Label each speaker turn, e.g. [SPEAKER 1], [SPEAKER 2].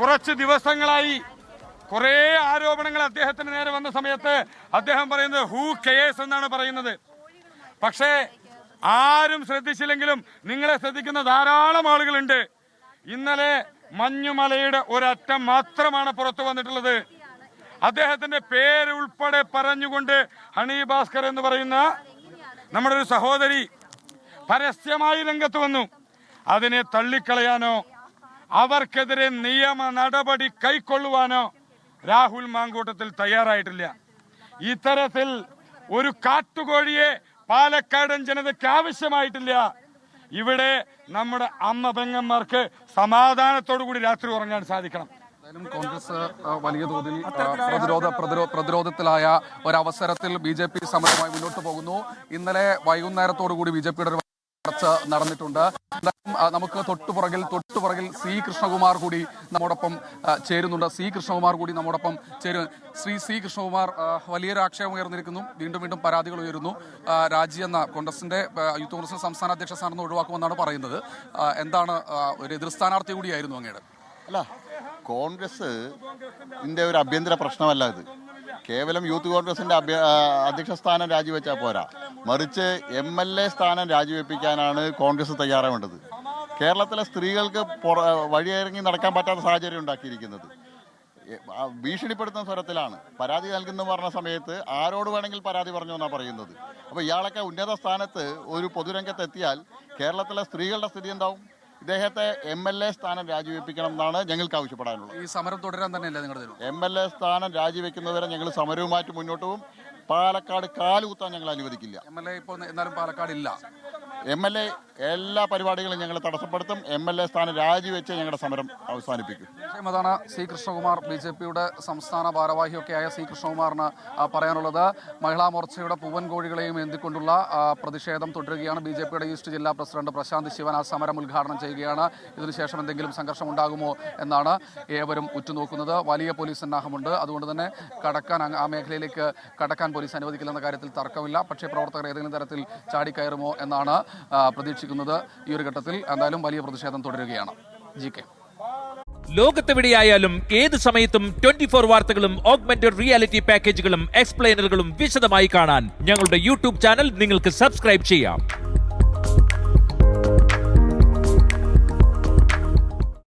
[SPEAKER 1] കുറച്ച് ദിവസങ്ങളായി കുറേ ആരോപണങ്ങൾ അദ്ദേഹത്തിന് നേരെ വന്ന സമയത്ത് അദ്ദേഹം പറയുന്നത് ഹൂ കെയേഴ്സ് എന്നാണ് പറയുന്നത്. പക്ഷേ ആരും ശ്രദ്ധിച്ചില്ലെങ്കിലും നിങ്ങളെ ശ്രദ്ധിക്കുന്ന ധാരാളം ആളുകളുണ്ട്. ഇന്നലെ മഞ്ഞുമലയുടെ ഒരറ്റം മാത്രമാണ് പുറത്തു വന്നിട്ടുള്ളത്. അദ്ദേഹത്തിന്റെ പേര് ഉൾപ്പെടെ പറഞ്ഞുകൊണ്ട് ഹണി ഭാസ്കർ എന്ന് പറയുന്ന നമ്മുടെ ഒരു സഹോദരി പരസ്യമായി രംഗത്ത് വന്നു. അതിനെ തള്ളിക്കളയാനോ അവർക്കെതിരെ നിയമ നടപടി കൈക്കൊള്ളുവാനോ രാഹുൽ മാങ്കൂട്ടത്തിൽ തയ്യാറായിട്ടില്ല. ഇത്തരത്തിൽ ഒരു കാട്ടുകോഴിയെ പാലക്കാടൻ ജനതയ്ക്ക് ആവശ്യമായിട്ടില്ല. ഇവിടെ നമ്മുടെ അമ്മ പെങ്ങന്മാർക്ക് സമാധാനത്തോടു കൂടി രാത്രി ഉറങ്ങാൻ സാധിക്കണം.
[SPEAKER 2] കോൺഗ്രസ് വലിയ തോതിൽ പ്രതിരോധ പ്രതിരോ- പ്രതിരോധത്തിലായ ഒരവസരത്തിൽ ബി ജെ പി സമരമായി മുന്നോട്ട് പോകുന്നു. ഇന്നലെ വൈകുന്നേരത്തോടു കൂടി ബി ജെ പിയുടെ ചർച്ച നടന്നിട്ടുണ്ട്. നമുക്ക് തൊട്ടുപുറകിൽ തൊട്ടുപുറകിൽ സി കൃഷ്ണകുമാർ കൂടി നമ്മോടൊപ്പം ചേരുന്നുണ്ട്. സി കൃഷ്ണകുമാർ കൂടി നമ്മോടൊപ്പം ചേരും ശ്രീ സി കൃഷ്ണകുമാർ വലിയൊരു ആക്ഷേപം ഉയർന്നിരിക്കുന്നു. വീണ്ടും വീണ്ടും പരാതികൾ ഉയരുന്നു. രാജി എന്ന കോൺഗ്രസിന്റെ യൂത്ത് കോൺഗ്രസിന്റെ സംസ്ഥാന അധ്യക്ഷ സ്ഥാനം ഒഴിവാക്കുമെന്നാണ് പറയുന്നത്. എന്താണ് ഒരു എതിർ സ്ഥാനാർത്ഥി കൂടിയായിരുന്നു അങ്ങയുടെ?
[SPEAKER 3] അല്ല കോൺഗ്രസ് ഒരു ആഭ്യന്തര പ്രശ്നമല്ല ഇത്. കേവലം യൂത്ത് കോൺഗ്രസിന്റെ അധ്യക്ഷ സ്ഥാനം രാജിവെച്ചാൽ പോരാ. മറിച്ച് എം എൽ എ സ്ഥാനം രാജിവെപ്പിക്കാനാണ് കോൺഗ്രസ് തയ്യാറാവേണ്ടത്. കേരളത്തിലെ സ്ത്രീകൾക്ക് വഴിയിറങ്ങി നടക്കാൻ പറ്റാത്ത സാഹചര്യം ഉണ്ടാക്കിയിരിക്കുന്നത്. ഭീഷണിപ്പെടുത്തുന്ന സ്വരത്തിലാണ്. പരാതി നൽകുന്ന പറഞ്ഞ സമയത്ത് ആരോട് വേണമെങ്കിൽ പരാതി പറഞ്ഞു എന്നാണ് പറയുന്നത്. അപ്പോൾ ഇയാളൊക്കെ ഉന്നത സ്ഥാനത്ത് ഒരു പൊതുരംഗത്ത് എത്തിയാൽ കേരളത്തിലെ സ്ത്രീകളുടെ സ്ഥിതി എന്താവും? ഇദ്ദേഹത്തെ എം എൽ എ സ്ഥാനം രാജിവെപ്പിക്കണം എന്നാണ് ഞങ്ങൾക്ക് ആവശ്യപ്പെടാനുള്ളത്.
[SPEAKER 2] ഈ സമരം തുടരാൻ തന്നെയല്ലേ നിങ്ങളുടെ
[SPEAKER 3] എം എൽ എ സ്ഥാനം രാജിവെക്കുന്നവരെ ഞങ്ങൾ സമരവുമായിട്ട് മുന്നോട്ട് പോകും. പാലക്കാട് കാലുകുത്താൻ ഞങ്ങൾ അനുവദിക്കില്ല.
[SPEAKER 2] എം എൽ എ ഇപ്പോൾ എന്നാലും പാലക്കാട് ഇല്ല
[SPEAKER 3] എം എൽ എ എല്ലാ പരിപാടികളും ഞങ്ങൾ തടസ്സപ്പെടുത്തും. എം എൽ എ സ്ഥാനം രാജിവെച്ച് ഞങ്ങളുടെ സമരം അവസാനിപ്പിക്കും.
[SPEAKER 2] അതാണ് സി കൃഷ്ണകുമാർ ബി ജെ പിയുടെ സംസ്ഥാന ഭാരവാഹിയൊക്കെയായ സി കൃഷ്ണകുമാറിന് പറയാനുള്ളത്. മഹിളാ മോർച്ചയുടെ പൂവൻ കോഴികളെയും എന്തിക്കൊണ്ടുള്ള പ്രതിഷേധം തുടരുകയാണ്. ബി ജെ പിയുടെ ഈസ്റ്റ് ജില്ലാ പ്രസിഡന്റ് പ്രശാന്ത് ശിവൻ ആ സമരം ഉദ്ഘാടനം ചെയ്യുകയാണ്. ഇതിനുശേഷം എന്തെങ്കിലും സംഘർഷം ഉണ്ടാകുമോ എന്നാണ് ഏവരും ഉറ്റുനോക്കുന്നത്. വലിയ പോലീസ് സന്നാഹമുണ്ട്. അതുകൊണ്ട് തന്നെ കടക്കാൻ ആ മേഖലയിലേക്ക് കടക്കാൻ പോലീസ് അനുവദിക്കില്ലെന്ന കാര്യത്തിൽ തർക്കമില്ല. പക്ഷേ പ്രവർത്തകർ ഏതെങ്കിലും തരത്തിൽ ചാടിക്കയറുമോ എന്നാണ് പ്രതീക്ഷിക്കുന്നത് ഈ ഒരു ഘട്ടത്തിൽ എന്തായാലും വലിയ പ്രതിഷേധം തുടരുകയാണ്. ജി കെ
[SPEAKER 4] ലോകത്തെവിടെയായാലും ഏത് സമയത്തും ട്വന്റി ഫോർ വാർത്തകളും ഓഗ്മെന്റഡ് റിയാലിറ്റി പാക്കേജുകളും എക്സ്പ്ലെയിനറുകളും വിശദമായി കാണാൻ ഞങ്ങളുടെ യൂട്യൂബ് ചാനൽ നിങ്ങൾക്ക് സബ്സ്ക്രൈബ് ചെയ്യാം.